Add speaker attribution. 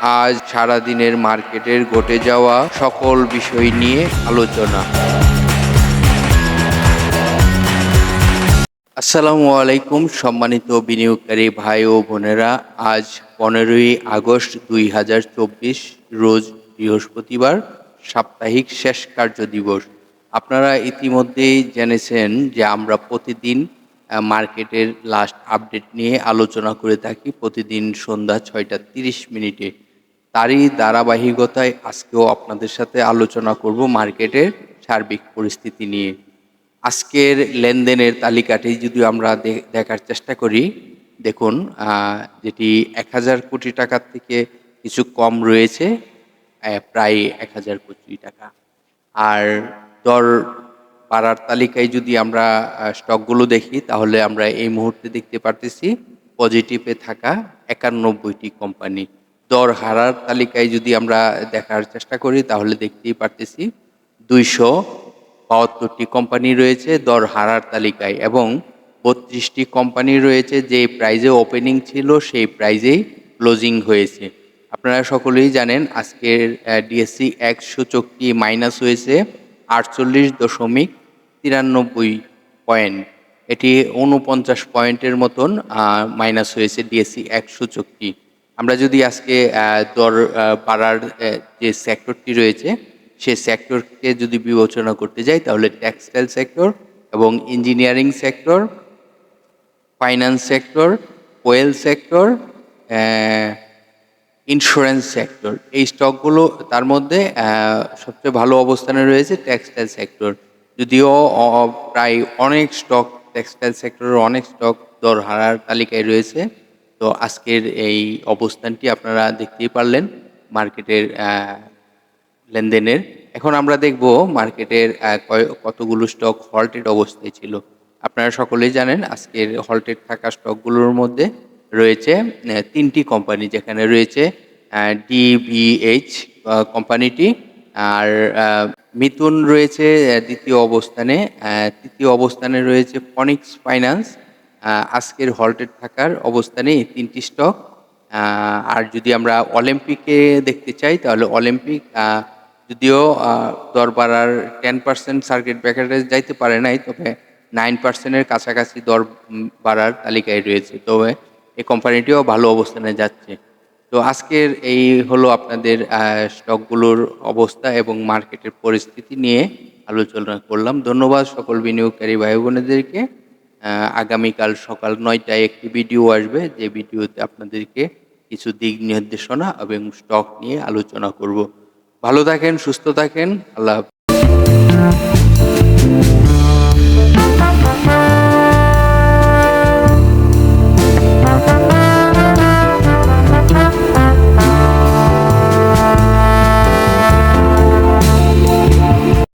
Speaker 1: আজ সারাদিনের মার্কেটের ঘটে যাওয়া সকল বিষয় নিয়ে আলোচনা। আসসালামু আলাইকুম, সম্মানিত বিনিয়োগকারী ভাই ও বোনেরা। আজ পনেরোই আগস্ট দুই হাজার চব্বিশ, রোজ বৃহস্পতিবার, সাপ্তাহিক শেষ কার্য দিবস। আপনারা ইতিমধ্যেই জেনেছেন যে আমরা প্রতিদিন মার্কেটের লাস্ট আপডেট নিয়ে আলোচনা করে থাকি। প্রতিদিন সন্ধ্যা ছয়টা তিরিশ মিনিটে। তারই ধারাবাহিকতায় আজকেও আপনাদের সাথে আলোচনা করব মার্কেটের সার্বিক পরিস্থিতি নিয়ে। আজকের লেনদেনের তালিকাটি যদি আমরা দেখার চেষ্টা করি, দেখুন যেটি এক হাজার কোটি টাকার থেকে কিছু কম রয়েছে প্রায় এক হাজার কোটি টাকা। আর দর পাড়ার তালিকায় যদি আমরা স্টকগুলো দেখি, তাহলে আমরা এই মুহূর্তে দেখতে পারতেছি, পজিটিভে থাকা একানব্বইটি কোম্পানি। দর হারার তালিকায় যদি আমরা দেখার চেষ্টা করি, তাহলে দেখতেই পারতেছি দুইশো বাহাত্তরটি কোম্পানি রয়েছে দর হারার তালিকায় এবং বত্রিশটি কোম্পানি রয়েছে যে প্রাইজে ওপেনিং ছিল, সেই প্রাইজেই ক্লোজিং হয়েছে। আপনারা সকলেই জানেন আজকের ডিএসসি এক সূচকটি মাইনাস হয়েছে আটচল্লিশ দশমিক তিরানব্বই পয়েন্ট এটি উনপঞ্চাশ পয়েন্টের মতন মাইনাস হয়েছে ডিএসসি এক সূচকটি। আমরা যদি আজকে দর বাড়ার যে সেক্টরটি রয়েছে, সে সেক্টরকে যদি বিবেচনা করতে যাই, তাহলে টেক্সটাইল সেক্টর এবং engineering sector finance sector oil sector insurance sector এই স্টকগুলো তার মধ্যে সবচেয়ে ভালো অবস্থানে রয়েছে টেক্সটাইল সেক্টর যদিও প্রায় অনেক স্টক টেক্সটাইল সেক্টরের অনেক স্টক দর হারার তালিকায় রয়েছে। তো আজকের এই অবস্থানটি আপনারা দেখতেই পারলেন মার্কেটের লেনদেনের। এখন আমরা দেখব মার্কেটের কতগুলো স্টক হল্টেড অবস্থায় ছিল। আপনারা সকলেই জানেন আজকের হল্টেড থাকা স্টকগুলোর মধ্যে রয়েছে তিনটি কোম্পানি যেখানে রয়েছে ডিবিএইচ কোম্পানিটি আর মিথুন রয়েছে দ্বিতীয় অবস্থানে তৃতীয় অবস্থানে রয়েছে ফনিক্স ফাইন্যান্স আজকের হল্টেড থাকার অবস্থানে এই তিনটি স্টক আর যদি আমরা অলিম্পিকে দেখতে চাই, তাহলে অলিম্পিক যদিও দর বাড়ার টেন পার্সেন্ট সার্কিট ব্রেকারে যাইতে পারে নাই, তবে নাইন পার্সেন্টের কাছাকাছি দর বাড়ার তালিকায় রয়েছে। তবে এই কোম্পানিটিও ভালো অবস্থানে যাচ্ছে। তো আজকের এই হলো আপনাদের স্টকগুলোর অবস্থা এবং মার্কেটের পরিস্থিতি নিয়ে আলোচনা করলাম। ধন্যবাদ সকল বিনিয়োগকারী ভাই বোনেদেরকে আগামীকাল সকাল নয়টায় একটি ভিডিও আসবে। যে ভিডিওতে আপনাদেরকে কিছু দিক নির্দেশনা এবং স্টক নিয়ে আলোচনা করব। ভালো থাকেন, সুস্থ থাকেন। আল্লাহ।